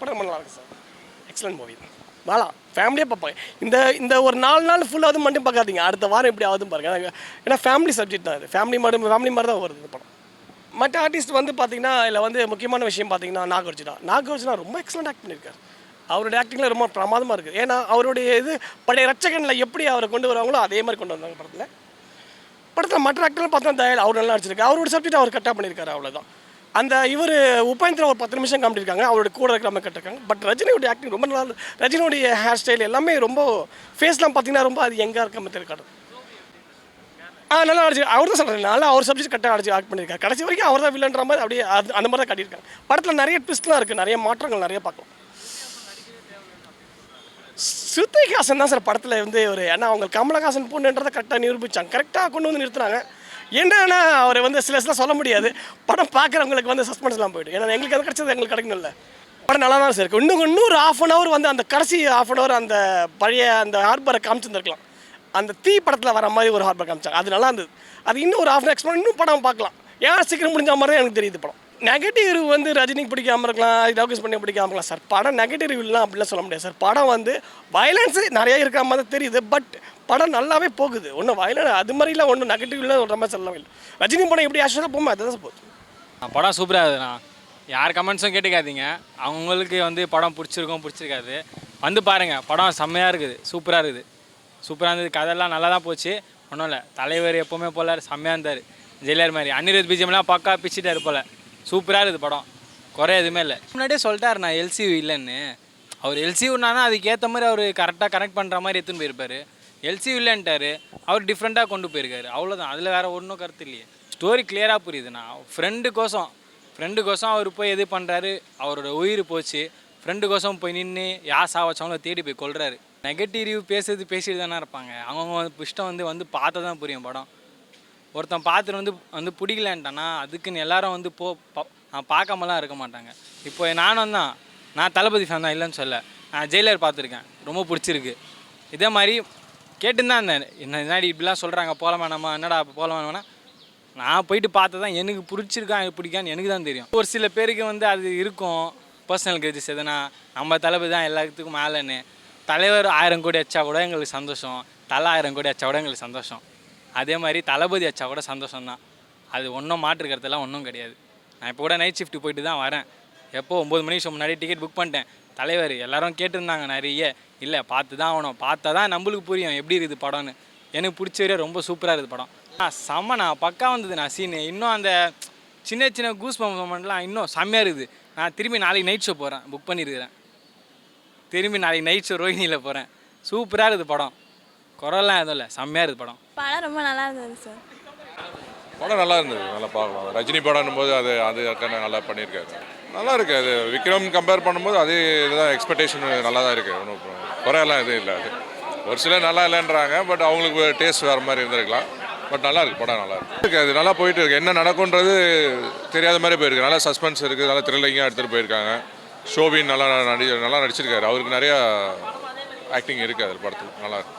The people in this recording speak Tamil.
படம் ரொம்ப நல்லா இருக்கு சார் எக்ஸலண்ட் மூவி வாழா ஃபேமிலியாக பார்ப்பாங்க. இந்த இந்த ஒரு நாலு நாள் ஃபுல்லாக மட்டும் பார்க்காதீங்க. அடுத்த வாரம் எப்படி ஆகுதுன்னு பாருங்கள் ஏன்னா ஃபேமிலி சப்ஜெக்ட் தான் இது. ஃபேமிலி மாதிரி ஃபேமிலி மாதிரி தான் வருது இந்த படம். மற்ற ஆர்டிஸ்ட் வந்து பார்த்தீங்கன்னா இதில் வந்து முக்கியமான விஷயம் பார்த்தீங்கன்னா நாகார்ஜுனா நாகார்ஜுனா ரொம்ப எக்ஸலண்ட் ஆக்ட் பண்ணியிருக்காரு அவருடைய ஆக்டிங்கில் ரொம்ப பிரமாதமாக இருக்குது ஏன்னா அவருடைய இது பழைய ரச்சகனில் எப்படி அவரை கொண்டு வருவாங்களோ அதே மாதிரி கொண்டு வந்தாங்க படத்தில். படத்தில் மற்ற ஆக்டர்லாம் பார்த்தா தயால் அவர் நல்லா நடிச்சிருக்கு அவரோட சப்ஜெக்ட் அவர் கரெக்டாக பண்ணியிருக்காரு அவ்வளோதான் அந்த இவர் உபேந்திர ஒரு பத்து நிமிஷம் காமிட்டிருக்காங்க அவரோட கூட இருக்கிற மாதிரி கட்டிருக்காங்க. பட் ரஜினியோட ஆக்டிங் ரொம்ப நல்லா இருக்கு. ரஜினியோடைய ஹேர் ஸ்டைல் எல்லாமே ரொம்ப ஃபேஸ்லாம் பார்த்தீங்கன்னா ரொம்ப அது எங்கே இருக்க மாதிரி இருக்காரு ஆ நல்லா அடிச்சு அவர் தான் சொல்கிறேன் நல்லா அவர் சப்ஜெக்ட் கரெக்டாக அடிச்சு ஆக்ட் பண்ணியிருக்காரு கடைசி வரைக்கும் அவர் தான் வில்லன்ற மாதிரி அப்படியே அது அந்த மாதிரி தான் கட்டியிருக்காங்க. படத்தில் நிறைய ட்விஸ்ட்லாம் இருக்குது நிறைய மாற்றங்கள் நிறைய பார்க்கலாம். ஸ்ருதிகாசன் தான் சார் படத்தில் வந்து ஒரு ஏன்னா அவங்க கமலஹாசன் பொண்ணுன்றதை கரெக்டாக நிரூபிச்சாங்க. கரெக்டாக கொண்டு வந்து நிறுத்துனாங்க. என்னன்னா அவரை வந்து சில சில சொல்ல முடியாது. படம் பார்க்குறவங்களுக்கு வந்து சஸ்பென்ஸ்லாம் போயிடும். ஏன்னா எங்களுக்கு அது கிடச்சது எங்களுக்கு கிடைக்கணும்ல. படம் நல்லா தான் சார் இருக்குது இன்னும் இன்னொரு ஆஃப் அன் ஹவர் வந்து அந்த கடைசி ஆஃப் அன் ஹவர் அந்த பழைய அந்த ஹார்பரை காமிச்சிருந்துருக்கலாம் அந்த தீ படத்தில் வர மாதிரி ஒரு ஹார்பர் காமிச்சாங்க. அது நல்லா இருந்தது. அது இன்னும் ஒரு ஆஃப் அன் எக்ஸ்பெண்ட் இன்னும் படம் பார்க்கலாம். ஏன் சீக்கிரம் முடிஞ்ச மாதிரி தான் எனக்கு தெரியுது படம். நெகட்டிவ் வந்து ரஜினிக்கு பிடிக்காம இருக்கலாம் லோகேஷ் பண்ணி பிடிக்காம இருக்கலாம். சார் படம் நெகட்டிவ் இல்லை அப்படிலாம் சொல்ல முடியாது. சார் படம் வந்து வயலன்ஸ் நிறைய இருக்கிற மாதிரி தான் தெரியுது. பட் படம் நல்லாவே போகுது. ஒன்றும் வயலன் அது மாதிரிலாம் ஒன்றும் நெகட்டிவ்ல சொல்கிற மாதிரி சொல்லவே இல்லை. ரஜினி படம் எப்படி ஆக்சுவலாக போகுமா அதுதான் போகுது. படம் சூப்பராக இருக்குதுண்ணா. யார் கமெண்ட்ஸும் கேட்டுக்காதீங்க. அவங்களுக்கு வந்து படம் பிடிச்சிருக்கும் பிடிச்சிருக்காது. வந்து பாருங்கள் படம் செம்மையாக இருக்குது சூப்பராக இருக்குது. சூப்பராக இருந்தது கதையெல்லாம் நல்லா தான் போச்சு. ஒன்றும் இல்லை தலைவர் எப்போவுமே போல செம்மையாக இருந்தார். ஜெயிலர் மாதிரி. அனிருத் பிஜிஎம்லாம் பக்கா பிச்சுட்டார் போல். சூப்பராக இருக்குது படம். குறை எதுவுமே இல்லை. முன்னாடியே சொல்லிட்டாரு நான் எல்சியூ இல்லைன்னு. அவர் எல்சியூனானா அதுக்கேற்ற மாதிரி அவர் கரெக்டாக கனெக்ட் பண்ணுற மாதிரி எடுத்துன்னு போயிருப்பார். எல்சி இல்லைன்ட்டார் அவர் டிஃப்ரெண்ட்டாக கொண்டு போயிருக்காரு. அவ்வளோதான் அதில் வேறு ஒன்றும் கருத்து இல்லையே. ஸ்டோரி கிளியராக புரியுதுண்ணா. ஃப்ரெண்டுக்கோசம் ஃப்ரெண்டுக்கோசம் அவர் போய் எது பண்ணுறாரு அவரோட உயிர் போச்சு. ஃப்ரெண்டுக்கோசம் போய் நின்று யார் சாவச்சவங்கள தேடி போய் கொள்கிறாரு நெகட்டிவ் ரிவ்யூ பேசுறது பேசிட்டு தானே இருப்பாங்க. அவங்கவுங்க இஷ்டம் வந்து வந்து பார்த்தா தான் புரியும் படம். ஒருத்தன் பார்த்துட்டு வந்து வந்து பிடிக்கலன்ட்டானா அதுக்குன்னு எல்லாரும் வந்து போ நான் பார்க்காமலாம் இருக்க மாட்டாங்க. இப்போ நானும் தான். நான் தளபதி ஃபேன் தான் இல்லைன்னு சொல்ல. நான் ஜெயிலர் பார்த்துருக்கேன். ரொம்ப பிடிச்சிருக்கு. இதே மாதிரி கேட்டுன்னு தான் இருந்தேன் என்ன என்னடி இப்படிலாம் சொல்கிறாங்க போல வேணாமா என்னடா போல வேணாமா நான் போயிட்டு பார்த்து தான் எனக்கு பிடிச்சிருக்கா எனக்கு பிடிக்கான்னு எனக்கு தான் தெரியும். ஒரு சில பேருக்கு வந்து அது இருக்கும். பர்சனல் கிரேஜஸ் எதுனா நம்ம தளபதி தான் எல்லாத்துக்கும் மேலேன்னு. தலைவர் ஆயிரம் கோடி அச்சா கூட எங்களுக்கு சந்தோஷம். தலை ஆயிரம் கோடி அச்சா கூட எங்களுக்கு சந்தோஷம். அதே மாதிரி தளபதி அச்சா கூட சந்தோஷம் தான். அது ஒன்றும் மாற்றுக்கிறதுலாம் ஒன்றும் கிடையாது. நான் இப்போ கூட நைட் ஷிஃப்ட் போயிட்டு தான் வரேன். எப்போ ஒம்பது மணிக்கு முன்னாடி டிக்கெட் புக் பண்ணிட்டேன். தலைவர் எல்லாரும் கேட்டிருந்தாங்க நிறைய. இல்லை பார்த்து தான் ஆகணும். பார்த்தா தான் நம்மளுக்கு புரியும். எப்படி இருக்குது படம்னு. எனக்கு பிடிச்ச வரையும் ரொம்ப சூப்பராக இருக்குது படம். ஆ செம்ம நான் பக்கா வந்தது நான் சீனு இன்னும் அந்த சின்ன சின்ன கூஸ் மூமெண்ட்லாம் இன்னும் செம்மையாக இருக்குது. நான் திரும்பி நாளைக்கு நைட் ஷோ போகிறேன் புக் பண்ணியிருக்கிறேன் திரும்பி நாளைக்கு நைட் ஷோ ரோஹினியில் போகிறேன் சூப்பராக இருக்குது படம். குரல்லாம் எதுவும் இல்லை. செம்மையாக இருக்குது படம். படம் ரொம்ப நல்லா இருந்தது சார் படம் நல்லா இருந்தது. நல்லா பார்க்கலாம். ரஜினி படம்னும் போது அது அது அதுக்கான நல்லா பண்ணியிருக்காரு. நல்லா இருக்கு. அது விக்ரம் கம்பேர் பண்ணும்போது அதே இதுதான் எக்ஸ்பெக்டேஷன் நல்லா தான் இருக்குது ஒன்றும் குறையெல்லாம் எதுவும் இல்லை அது. ஒரு சிலர் நல்லா இல்லைன்றாங்க பட் அவங்களுக்கு டேஸ்ட் வேறு மாதிரி இருந்திருக்கலாம். பட் நல்லா இருக்கு படம் நல்லா இருக்கு. அது நல்லா போயிட்டு இருக்கு. என்ன நடக்கும்ன்றது தெரியாத மாதிரி போயிருக்கு. நல்லா சஸ்பென்ஸ் இருக்குது நல்லா த்ரில்லிங்காக எடுத்துகிட்டு போயிருக்காங்க. ஷோபின் நல்லா நடி நல்லா நடிச்சிருக்காரு. அவருக்கு நிறையா ஆக்டிங் இருக்குது அதில் படத்தில். நல்லா இருக்கு.